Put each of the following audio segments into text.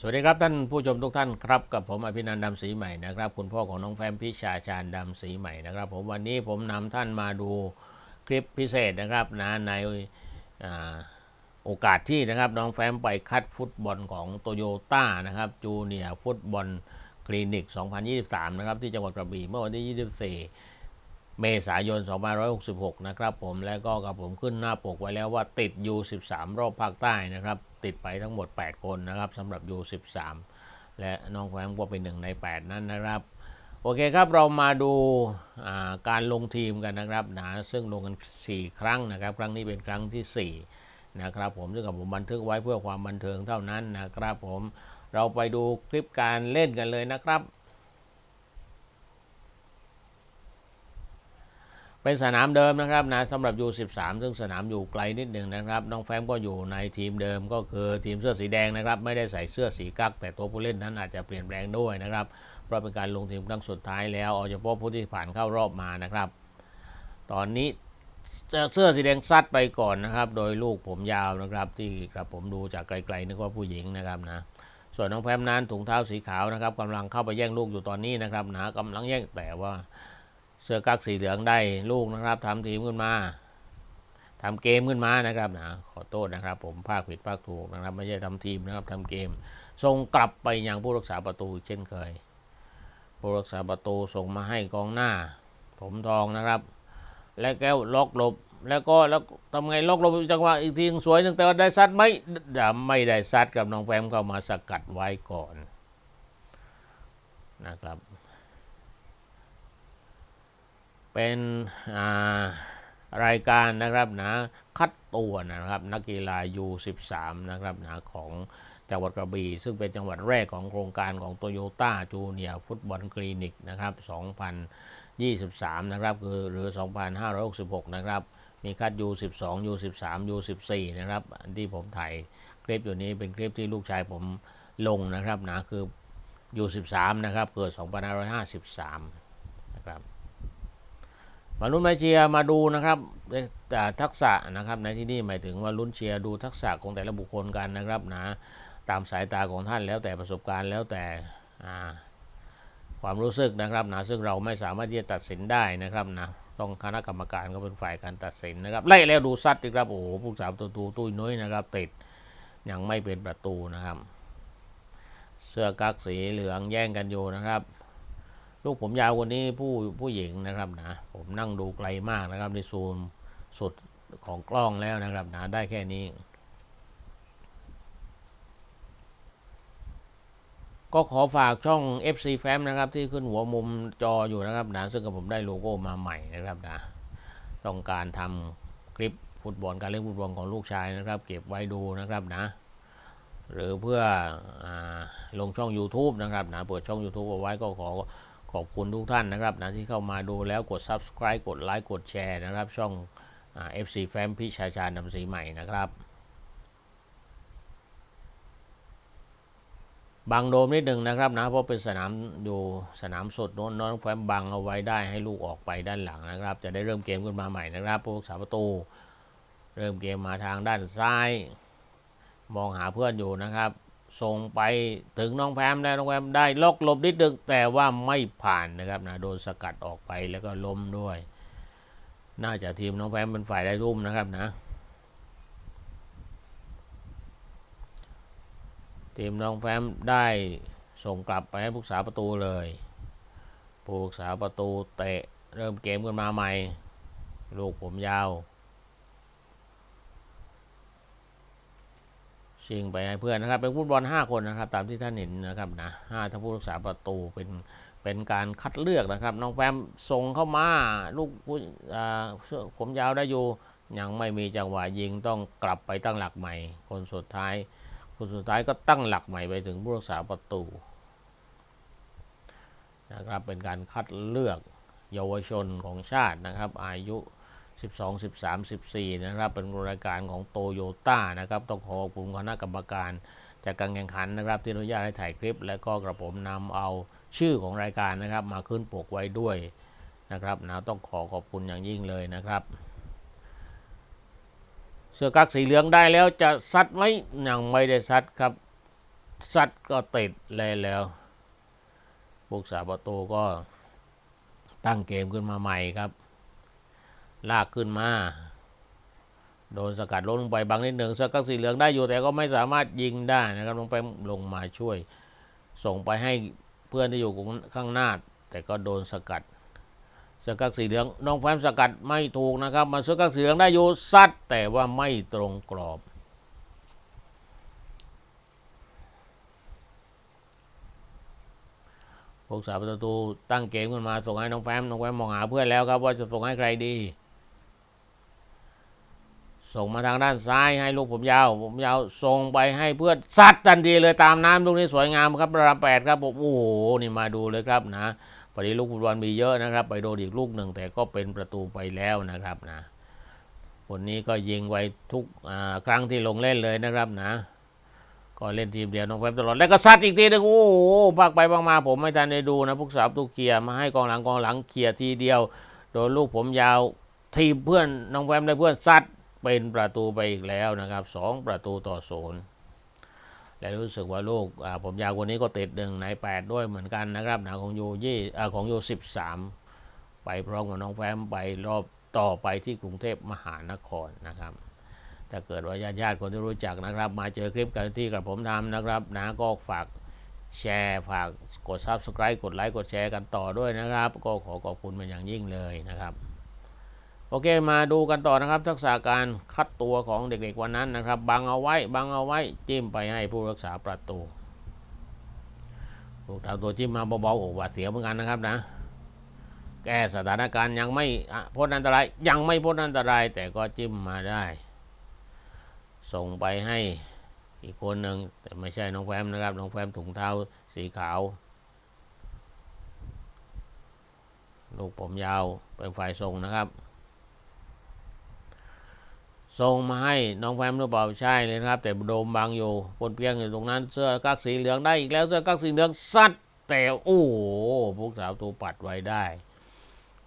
สวัสดีครับ ท่านผู้ชมทุกท่านครับ กับผมอภินันท์ดำศรีใหม่นะครับคุณพ่อของน้องแฟมพิชาชาญดำศรีใหม่นะครับ ผมวันนี้ผมนำท่านมาดูคลิปพิเศษนะครับนะในอโอกาสที่นะครับน้องแฟมไปคัดฟุตบอลของโตโยต้านะครับจูเนียฟุตบอลคลินิก 2023 นะครับที่จังหวัดกระบี่เมื่อวันที่ 24 เมษายน 2566 นะครับผมและก็กับผมขึ้นหน้าปกไว้แล้วว่าติด U13 รอบภาคใต้นะครับ ติดไปทั้งหมด 8 คนนะครับสำหรับ U13 และน้องแฟงก็เป็นหนึ่งใน 8 นั้นนะครับ โอเคครับเรามาดูาการลงทีมกันนะครับนะซึ่งลงกัน 4 ครั้งนะครับ ครั้งนี้เป็นครั้งที่ 4 นะครับผมซึ่งกับผมบันทึกไว้เพื่อความบันเทิงเท่านั้นนะครับผมเราไปดูคลิปการเล่นกันเลยนะครับ เป็นสนามเดิมนะครับนะสำหรับ U13 ซึ่งสนามอยู่ไกลนิดหนึ่งนะครับ น้องแฟมก็อยู่ในทีมเดิมก็คือทีมเสื้อสีแดงนะครับ ไม่ได้ใส่เสื้อสีกั๊กแต่ตัวผู้เล่นนั้นอาจจะเปลี่ยนแปลงด้วยนะครับ เพราะเป็นการลงทีมครั้งสุดท้ายแล้วเอาเฉพาะผู้ที่ผ่านเข้ารอบมานะครับ ตอนนี้เสื้อสีแดงซัดไปก่อนนะครับ โดยลูกผมยาวนะครับ ที่กระผมดูจากไกลๆนึกว่าผู้หญิงนะครับนะส่วนน้องแพมนั้นถุงเท้าสีขาวนะครับกำลังเข้าไปแย่งลูกอยู่ตอนนี้นะครับนะกำลังแย่งแต่ว่า เสื้อกั๊กสีเหลืองได้ลูกนะครับทำทีมขึ้นมาทำเกมขึ้นมานะครับนะขอโทษนะครับ ผมภาคผิดภาคถูกนะครับ ไม่ใช่ทำทีมนะครับทำเกมส่งกลับไปยังผู้รักษาประตูเช่นเคย ผู้รักษาประตูส่งมาให้กองหน้า ผมทองนะครับ และแก้วล็อกหลบแล้วก็แล้วทำไงล็อกหลบจังหวะอีกทีนึงสวยหนึงแต่ว่าได้ซัดไหมไม่ได้ซัดกับน้องแฟมเข้ามาสกัดไว้ก่อนนะครับ เป็นรายการนะครับนะคัดตัวนะครับนักกีฬา U13 นะครับนะของจังหวัดกระบี่ซึ่งเป็นจังหวัดแรกของโครงการของโตโยต้าจูเนียฟุตบอลคลินิกนะครับ 2023 นะครับคือหรือ 2566 นะครับ มีคัด U12 U13 U14 นะครับ ที่ผมถ่ายคลิปอยู่นี้เป็นคลิปที่ลูกชายผมลงนะครับนะคือ U13 นะครับ เกิด 2553 นะครับ มาลุ้นมาเชียร์มาดูนะครับแต่ทักษะนะครับในที่นี่หมายถึงว่าลุ้นเชียร์ดูทักษะของแต่ละบุคคลกันนะครับนะตามสายตาของท่านแล้วแต่ประสบการณ์แล้วแต่ความรู้สึกนะครับนะซึ่งเราไม่สามารถที่จะตัดสินได้นะครับนะต้องคณะกรรมการก็เป็นฝ่ายการตัดสินนะครับไล่แล้วดูซัดดีครับโอ้โหผู้สาวตัวตูตุ้ยน้อยนะครับ ติดยังไม่เป็นประตูนะครับ เสื้อกั๊กสีเหลืองแย่งกันอยู่นะครับ ลูกผมยาวกวันนี้ผู้ผู้หญิงนะครับนะผมนั่งดูไกลมากนะครับในซูมสุดของกล้องแล้วนะครับนะได้แค่นี้ ก็ขอฝากช่อง FC Fam นะครับที่ขึ้นหัวมุมจออยู่นะครับนะซึ่งกับผมได้โลโก้มาใหม่นะครับนะต้องการทำคลิปฟุตบอลการเล่นฟุตบอลของลูกชายนะครับ เก็บไว้ดูนะครับนะหรือเพื่ออลงช่อง YouTube นะครับนะเปิดช่อง YouTube เอาไว้ก็ขอ ขอบคุณทุกท่านนะครับนะที่เข้ามาดูแล้วกด Subscribe กดไลค์กดแชร์นะครับ ช่องอ FC Fan พิชาชาญนำสีใหม่นะครับบังโดมนิดหนึ่งนะครับนะเพราะเป็นสนามอยู่สนามสดโน้นน้องแฟมบังเอาไว้ได้ให้ลูกออกไปด้านหลังนะครับ จะได้เริ่มเกมขึ้นมาใหม่นะครับผู้รักษาประตู เริ่มเกมมาทางด้านซ้าย มองหาเพื่อนอยู่นะครับ ส่งไปถึงน้องแพมแล้วน้องแพมได้ลอกหลบนิดนึงแต่ว่าไม่ผ่านนะครับนะโดนสกัดออกไปแล้วก็ล้มด้วย น่าจะทีมน้องแพมเป็นฝ่ายได้รุ่มนะครับนะ ทีมน้องแฟมได้ส่งกลับไปให้ผู้รักษาประตูเลยผู้รักษาประตูเตะเริ่มเกมกันมาใหม่ ลูกผมยาว ชิงไปให้เพื่อนนะครับ เป็นฟุตบอล 5 คนนะครับ ตามที่ท่านเห็นนะครับนะห้าทั้งผู้รักษาประตูเป็นเป็นการคัดเลือกนะครับ น้องแฟมส่งเข้ามาลูกผู้อาเสื้อผมยาวได้อยู่ยังไม่มีจังหวะยิงต้องกลับไปตั้งหลักใหม่ คนสุดท้าย คนสุดท้ายก็ตั้งหลักใหม่ไปถึงผู้รักษาประตูนะครับเป็นการคัดเลือกเยาวชนของชาตินะครับ อายุ 12 13 14 นะครับเป็นรายการของโตโยต้านะครับต้องขอขอบคุณคณะกรรมการจากการแข่งขันนะครับที่อนุญาตให้ถ่ายคลิป และก็กระผมนำเอาชื่อของรายการนะครับ มาขึ้นปกไว้ด้วยนะครับนะต้องขอขอบคุณอย่างยิ่งเลยนะครับ เสื้อกั๊กสีเหลืองได้แล้วจะซัดไหมยังไม่ได้ซัดครับซัดก็ติดเลยแล้วผู้รักษาประตูก็ตั้งเกมขึ้นมาใหม่ครับ ลากขึ้นมา โดนสกัดลงไปบางนิดหนึ่งเสื้อกั๊กสีเหลืองได้อยู่แต่ก็ไม่สามารถยิงได้นะครับลงไปลงมาช่วย ส่งไปให้เพื่อนที่อยู่ข้างหน้า แต่ก็โดนสกัด เสื้อกั๊กสีเหลืองน้องแฟมสกัดไม่ถูกนะครับ มาเสื้อกั๊กสีเหลืองได้อยู่ซัดแต่ว่าไม่ตรงกรอบพวกสาประตูตั้งเกมขึ้นมาส่งให้น้องแฟมน้องแฟมมองหาเพื่อนแล้วครับว่าจะส่งให้ใครดี ส่งมาทางด้านซ้ายให้ลูกผมยาว ผมยาวส่งไปให้เพื่อนซัดทันทีเลยตามน้ำลูกนี้สวยงามครับระดับแปดครับผมโอ้โหนี่มาดูเลยครับนะพอดีลูกฟุตบอลมีเยอะนะครับ ไปโดนอีกลูกหนึ่งแต่ก็เป็นประตูไปแล้วนะครับนะคนนี้ก็ยิงไว้ทุกครั้งที่ลงเล่นเลยนะครับนะ ก็เล่นทีมเดียวน้องแฟมตลอดแล้วก็ซัดอีกทีหนึงโอ้โหพักไปพักมาผมไม่ทันได้ดูนะพวกสาวตุกเกียมาให้กองหลังกองหลังเคลียร์ทีเดียว โดนลูกผมยาวทีมเพื่อนน้องแฟมได้เพื่อนซัด เป็นประตูไปอีกแล้วนะครับสองประตูต่อศูนย์และรู้สึกว่าลูกผมยาวคนนี้ก็ติดหนึ่งในแปดด้วยเหมือนกันนะครับนะของยูยี่ของยูสิบสามไปพร้อมกับน้องแฟมไปรอบต่อไปที่กรุงเทพมหานครนะครับถ้าเกิดว่าญาติญาติคนที่รู้จักนะครับ มาเจอคลิปกันที่กับผมทำนะครับนะก็ฝากแชร์ฝากกด Subscribe กดไลค์กดแชร์กันต่อด้วยนะครับ ก็ขอขอบคุณเป็นอย่างยิ่งเลยนะครับ โอเคมาดูกันต่อนะครับ ทักษะการคัดตัวของเด็กๆวันนั้นนะครับ บังเอาไว้บังเอาไว้จิ้มไปให้ผู้รักษาประตูลูกทำตัวจิ้มมาเบาๆโอ้หวาดเสียวเหมือนกันนะครับนะ แก้สถานการณ์ยังไม่พ้นอันตรายยังไม่พ้นอันตรายแต่ก็จิ้มมาได้ ส่งไปให้อีกคนหนึ่งแต่ไม่ใช่น้องแฟมนะครับน้องแฟมถุงเท้าสีขาวลูกผมยาวเป็นฝ่ายส่งนะครับ ส่งมาให้น้องแฟมหรือเปล่าใช่เลยนะครับ แต่โดมบังอยู่บนเพียงอยู่ตรงนั้นเสื้อกั๊กสีเหลืองได้อีกแล้วเสื้อกั๊กสีเหลืองซัดแต่โอ้โหพวกสาวตัวปัดไว้ได้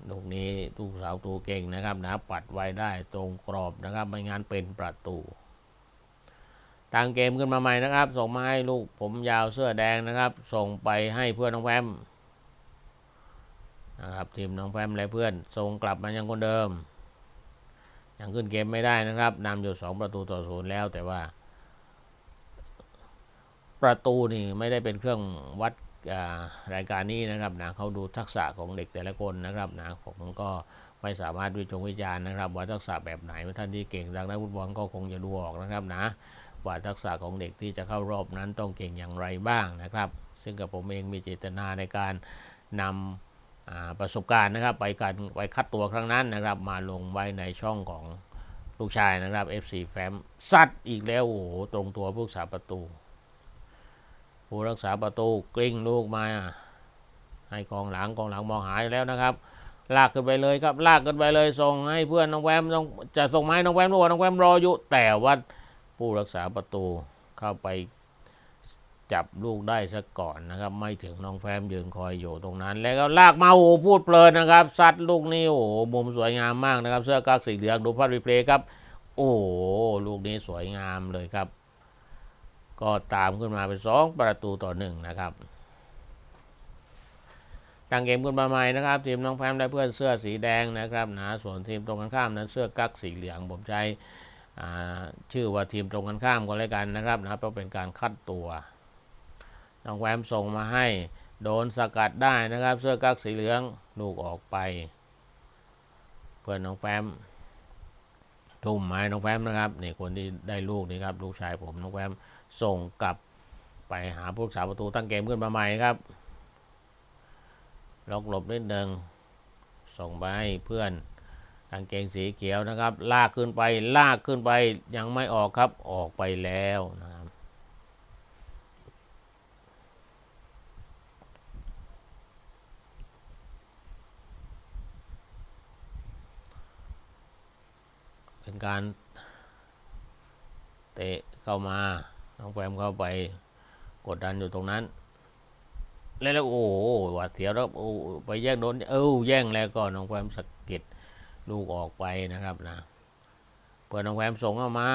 ลูกนี้ลูกสาวตัวเก่งนะครับนะปัดไว้ได้ตรงกรอบนะครับ ไม่งั้นเป็นประตูตั้งเกมขึ้นมาใหม่นะครับ ส่งมาให้ลูกผมยาวเสื้อแดงนะครับ ส่งไปให้เพื่อนน้องแฟมนะครับทีมน้องแฟมและเพื่อนส่งกลับมายังคนเดิม ยังขึ้นเกมไม่ได้นะครับนำอยู่สองประตูต่อศูนย์แล้วแต่ว่า ประตูนี่ไม่ได้เป็นเครื่องวัดรายการนี้นะครับนะเขาดูทักษะของเด็กแต่ละคนนะครับนะผมก็ไม่สามารถวิจงวิจารณ์นะครับ ว่าทักษะแบบไหนท่านที่เก่งทางด้านฟุตบอลก็คงจะดูออกนะครับนะว่าทักษะของเด็กที่จะเข้ารอบนั้นต้องเก่งอย่างไรบ้างนะครับ ซึ่งกับผมเองมีเจตนาในการนำอ่า ประสบการณ์นะครับไปการไปคัดตัวครั้งนั้นนะครับ มาลงไว้ในช่องของลูกชายนะครับ FC แฟมซัดอีกแล้วโอ้โหตรงตัวผู้รักษาประตู ผู้รักษาประตูกลิ้งลูกมาให้กองหลังกองหลังมองหายแล้วนะครับ ลากขึ้นไปเลยครับ ลากขึ้นไปเลยส่งให้เพื่อนน้องแวมต้องจะส่งมาให้น้องแวมด้วยน้องแวมรออยู่แต่ว่าผู้รักษาประตูเข้าไป จับลูกได้ซะก่อนนะครับ ไม่ถึงน้องแฟมยืนคอยอยู่ตรงนั้น แล้วก็ลากมาโอ้พูดเพลินนะครับซัดลูกนี้โอ้มุมสวยงามมากนะครับ เสื้อกั๊กสีเหลืองดูภาพรีเพลย์ครับ โอ้ลูกนี้สวยงามเลยครับ ก็ตามขึ้นมาเป็นสองประตูต่อหนึ่งนะครับตั้งเกมขึ้นมาใหม่นะครับทีมน้องแฟมได้เพื่อนเสื้อสีแดงนะครับนะส่วนทีมตรงกันข้ามนั้นเสื้อกั๊กสีเหลืองผมใช้ชื่อว่าทีมตรงกันข้ามก็แล้วกันนะครับนะเพราะเป็นการคัดตัว น้องแวมส่งมาให้ โดนสกัดได้นะครับ เสื้อกั๊กสีเหลืองลูกออกไป เพื่อนน้องแฟมทุ่มไม้น้องแฟมนะครับนี่คนที่ได้ลูกนี่ครับลูกชายผมน้องแฟมส่งกลับไปหาผู้รักษาประตูตั้งเกมขึ้นมาใหม่ครับล็อกหลบนิดหนึ่งส่งไปให้เพื่อนกางเกงสีเขียวนะครับ ลากขึ้นไปลากขึ้นไปยังไม่ออกครับออกไปแล้วนะ เป็นการเตะเข้ามา น้องแปมเข้าไปกดดันอยู่ตรงนั้น แล้วโอ้โหหวาดเสียวแล้วโอ้ไปแย่งโดนเออแย่งแล้วก็น้องแปมสะกิดลูกออกไปนะครับนะเปิดน้องแวมส่งเข้ามา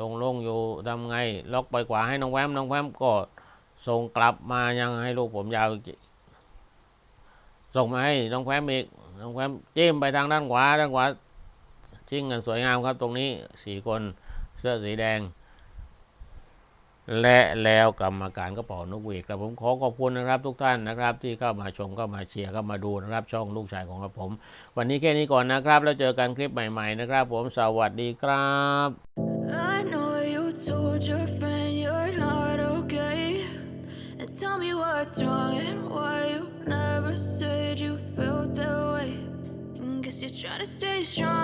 ลงลงอยู่ทำไง ล็อกไปขวาให้น้องแวมน้องแวมก็ส่งกลับมายังให้ลูกผมยาว ส่งมาให้น้องแวมอีกน้องแวมจิ้มไปทางด้านขวาด้านขวา ชิ่งกันสวยงามครับตรงนี้สี่คนเสื้อสีแดง และแล้วกรรมการก็เป่านกหวีดครับผมขอขอบคุณนะครับ ทุกท่านนะครับ ที่เข้ามาชมเข้ามาเชียร์เข้ามาดูนะครับ ช่องลูกชายของผม วันนี้แค่นี้ก่อนนะครับ แล้วเจอกันคลิปใหม่ๆนะครับ ผมสวัสดีครับ I know you told your friend you're not okay. And tell me what's wrong and why you never said you felt that way. And guess you're trying to stay strong.